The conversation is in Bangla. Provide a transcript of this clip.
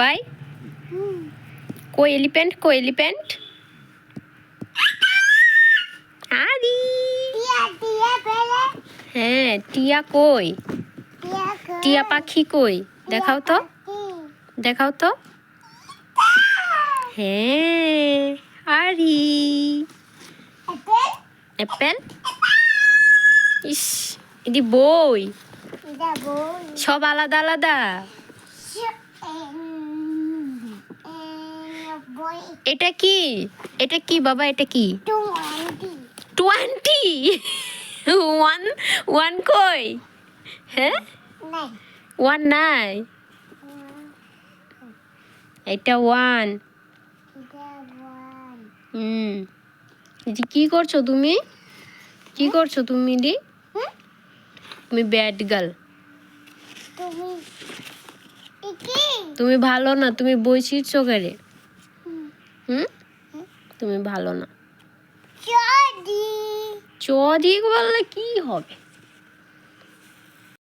পাপাই কই এলিফ্যান্ট কই এলিফ্যান্ট। আরি হ্যাঁ টিয়া কই? টিয়া পাখি কই? দেখাও তো। দেখাও তো। হ্যাঁ আরি অ্যাপেল? ইস, এটি বই। সব আলাদা আলাদা। এটা কি? এটা কি বাবা? এটা কি? টোয়েন্টি। ওয়ান ওয়ান কই? হ্যাঁ? ওয়ান নাই? এটা ওয়ান। হুম। দি কি করছ তুমি? কি করছ তুমি দি তুমি ব্যাড গার্ল তুমি ভালো না তুমি বই ছিঁড়ছো কেড়ে তুমি ভালো না। চ দিয়ে বললে কি হবে?